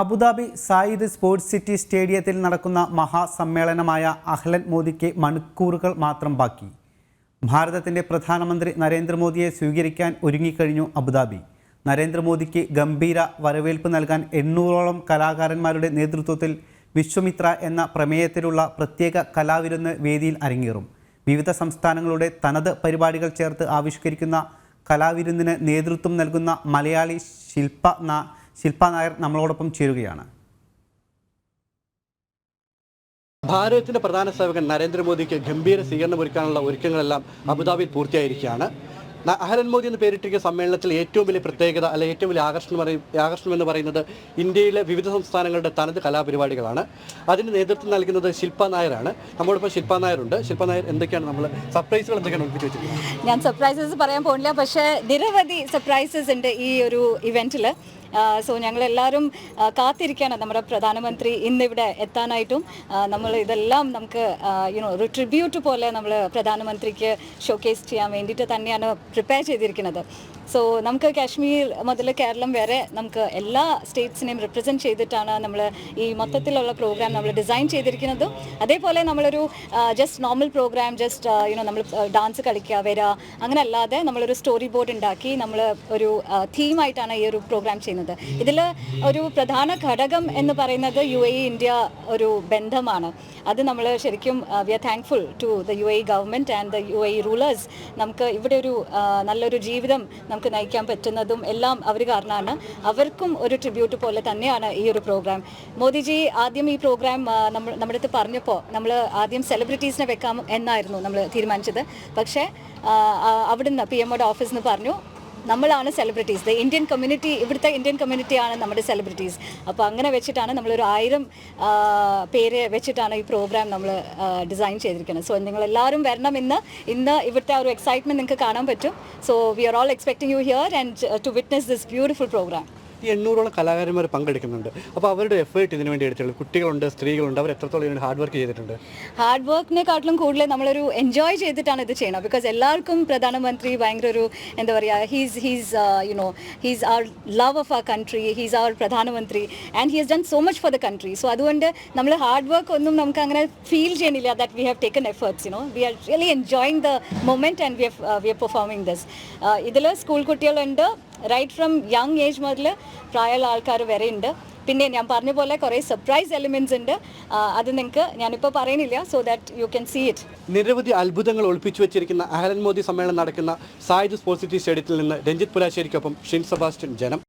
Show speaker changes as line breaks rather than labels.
Abu Dhabi Zayed sports city സ്റ്റേഡിയത്തിൽ നടക്കുന്ന മഹാസമ്മേളനമായ അഹ്ലൻ മോദിക്ക് മണിക്കൂറുകൾ മാത്രം ബാക്കി. ഭാരതത്തിന്റെ പ്രധാനമന്ത്രി നരേന്ദ്രമോദിയെ സ്വീകരിക്കാൻ ഒരുങ്ങിക്കഴിഞ്ഞു അബുദാബി. നരേന്ദ്രമോദിക്ക് ഗംഭീര വരവേൽപ്പ് നൽകാൻ എണ്ണൂറോളം കലാകാരന്മാരുടെ നേതൃത്വത്തിൽ വിശ്വമിത്ര എന്ന പ്രമേയത്തിലുള്ള പ്രത്യേക കലാവിരുന്ന് വേദിയിൽ അരങ്ങേറും. വിവിധ സംസ്ഥാനങ്ങളുടെ തനത് പരിപാടികൾ ചേർത്ത് ആവിഷ്കരിക്കുന്ന കലാവിരുന്നിന് നേതൃത്വം നൽകുന്ന മലയാളി ശില്പ ശില്പ നായർ നമ്മളോടൊപ്പം ചേരുകയാണ്.
ഭാരതത്തിന്റെ പ്രധാന സേവകൻ നരേന്ദ്രമോദിക്ക് ഗംഭീര സ്വീകരണം ഒരുക്കാനുള്ള ഒരുക്കങ്ങളെല്ലാം അബുദാബിയിൽ പൂർത്തിയായിരിക്കുകയാണ്. അഹ്ലൻ മോദി എന്ന് പേരിട്ടിരിക്കുന്ന സമ്മേളനത്തിൽ ഏറ്റവും വലിയ പ്രത്യേകത അല്ലെ ഏറ്റവും വലിയ ആകർഷണം ആകർഷണം എന്ന് പറയുന്നത് ഇന്ത്യയിലെ വിവിധ സംസ്ഥാനങ്ങളുടെ തനത് കലാപരിപാടികളാണ്. അതിന് നേതൃത്വം നൽകുന്നത് ശില്പ നായരാണ്. നമ്മളിപ്പോൾ ശില്പ നായരുണ്ട്. ശില്പ നായർ എന്തൊക്കെയാണ് നമ്മൾ സർപ്രൈസുകൾ എന്തൊക്കെയാണ്
ഞാൻ സർപ്രൈസസ് പറയാൻ പോകുന്നില്ല പക്ഷേ നിരവധി സർപ്രൈസസ് ഉണ്ട് ഈ ഒരു ഇവന്റിൽ സോ ഞങ്ങളെല്ലാവരും കാത്തിരിക്കുകയാണ് നമ്മുടെ പ്രധാനമന്ത്രി ഇന്നിവിടെ എത്താനായിട്ടും. നമ്മൾ ഇതെല്ലാം നമുക്ക് യുനോ ഒരു ട്രിബ്യൂട്ട് പോലെ നമ്മൾ പ്രധാനമന്ത്രിക്ക് ഷോക്കേസ് ചെയ്യാൻ വേണ്ടിയിട്ട് തന്നെയാണ് പ്രിപ്പയർ ചെയ്തിരിക്കുന്നത്. സോ നമുക്ക് കാശ്മീർ മുതൽ കേരളം വരെ നമുക്ക് എല്ലാ സ്റ്റേറ്റ്സിനെയും റിപ്രസെന്റ് ചെയ്തിട്ടാണ് നമ്മൾ ഈ മൊത്തത്തിലുള്ള പ്രോഗ്രാം നമ്മൾ ഡിസൈൻ ചെയ്തിരിക്കുന്നതും. അതേപോലെ നമ്മളൊരു just normal programme just you know നമ്മൾ ഡാൻസ് കളിക്കുക വരിക അങ്ങനെ അല്ലാതെ നമ്മളൊരു സ്റ്റോറി ബോർഡ് ഉണ്ടാക്കി നമ്മൾ ഒരു തീമായിട്ടാണ് ഈ ഒരു പ്രോഗ്രാം ചെയ്യുന്നത്. ഇതിൽ ഒരു പ്രധാന ഘടകം എന്ന് പറയുന്നത് യു എ ഇന്ത്യ ഒരു ബന്ധമാണ്. അത് നമ്മൾ ശരിക്കും we are thankful to the U A government and the U A rulers നമുക്ക് ഇവിടെ ഒരു നല്ലൊരു ജീവിതം നമുക്ക് നയിക്കാൻ പറ്റുന്നതും എല്ലാം അവർ കാരണമാണ്. അവർക്കും ഒരു ട്രിബ്യൂട്ട് പോലെ തന്നെയാണ് ഈ ഒരു പ്രോഗ്രാം മോദിജി ആദ്യം ഈ പ്രോഗ്രാം നമ്മൾ നമ്മുടെ അടുത്ത് പറഞ്ഞപ്പോൾ നമ്മൾ ആദ്യം സെലിബ്രിറ്റീസിനെ വെക്കാം എന്നായിരുന്നു നമ്മൾ തീരുമാനിച്ചത്. പക്ഷേ അവിടുന്ന് പി എമ്മോടെ ഓഫീസിൽ നിന്ന് പറഞ്ഞു നമ്മളാണ് സെലിബ്രിറ്റീസ് ദ ഇന്ത്യൻ കമ്മ്യൂണിറ്റി ഇവിടുത്തെ ഇന്ത്യൻ കമ്മ്യൂണിറ്റിയാണ് നമ്മുടെ സെലിബ്രിറ്റീസ് അപ്പോൾ അങ്ങനെ വെച്ചിട്ടാണ് നമ്മളൊരു ആയിരം പേര് വെച്ചിട്ടാണ് ഈ പ്രോഗ്രാം നമ്മൾ ഡിസൈൻ ചെയ്തിരിക്കുന്നത്. സോ നിങ്ങൾ എല്ലാവരും വരണം ഇന്ന്. ഇന്ന് ഇവിടുത്തെ ഒരു എക്സൈറ്റ്മെന്റ് നിങ്ങൾക്ക് കാണാൻ പറ്റും. So we are all expecting you here and to witness this beautiful programme
ഈ എണ്ണൂറോളം കലാകാരന്മാർ പങ്കെടുക്കുന്നുണ്ട്. അപ്പോൾ അവരുടെ എഫേർട്ട് ഇതിനു വേണ്ടി എടുത്തിട്ടുള്ളത് കുട്ടികളുണ്ട് സ്ത്രീകളുണ്ട് അവർ എത്രത്തോളം ഇതിന് ഹാർഡ് വർക്ക് ചെയ്തിട്ടുണ്ട്.
ഹാർഡ് വർക്കിനെക്കാട്ടിലും കൂടുതൽ നമ്മളൊരു എൻജോയ് ചെയ്തിട്ടാണ് ഇത് ചെയ്യണം ബിക്കോസ് എല്ലാവർക്കും പ്രധാനമന്ത്രി ഭയങ്കര ഒരു എന്താ പറയുക he's he's you know he's our love of a country he's our പ്രധാനമന്ത്രി and he's done so much for the country so അതുകൊണ്ട് നമ്മൾ ഹാർഡ് വർക്ക് ഒന്നും നമുക്ക് അങ്ങനെ ഫീൽ ചെയ്യണില്ല that we have taken efforts you know we are really enjoying the moment and we we are performing this ഇതിൽ school കുട്ടികളുണ്ട് right from young age മുതൽ പ്രായമുള്ള ആൾക്കാർ വരെ ഉണ്ട്. പിന്നെ ഞാൻ പറഞ്ഞ പോലെ കുറേ സർപ്രൈസ് എലിമെന്റ്സ് ഉണ്ട്. അത് നിങ്ങൾക്ക് ഞാനിപ്പോൾ പറയുന്നില്ല so that you can see it
നിരവധി അത്ഭുതങ്ങൾ ഒളിപ്പിച്ചു വെച്ചിരിക്കുന്ന അഹലൻ മോദി സമ്മേളനം നടക്കുന്ന സായുധ സ്പോർട്സ് സിറ്റി സ്റ്റേഡിയത്തിൽ നിന്ന് രഞ്ജിത് പുലാശ്ശേരിക്കൊപ്പം ഷിൻ സെബാസ്റ്റ്യൻ ജനം.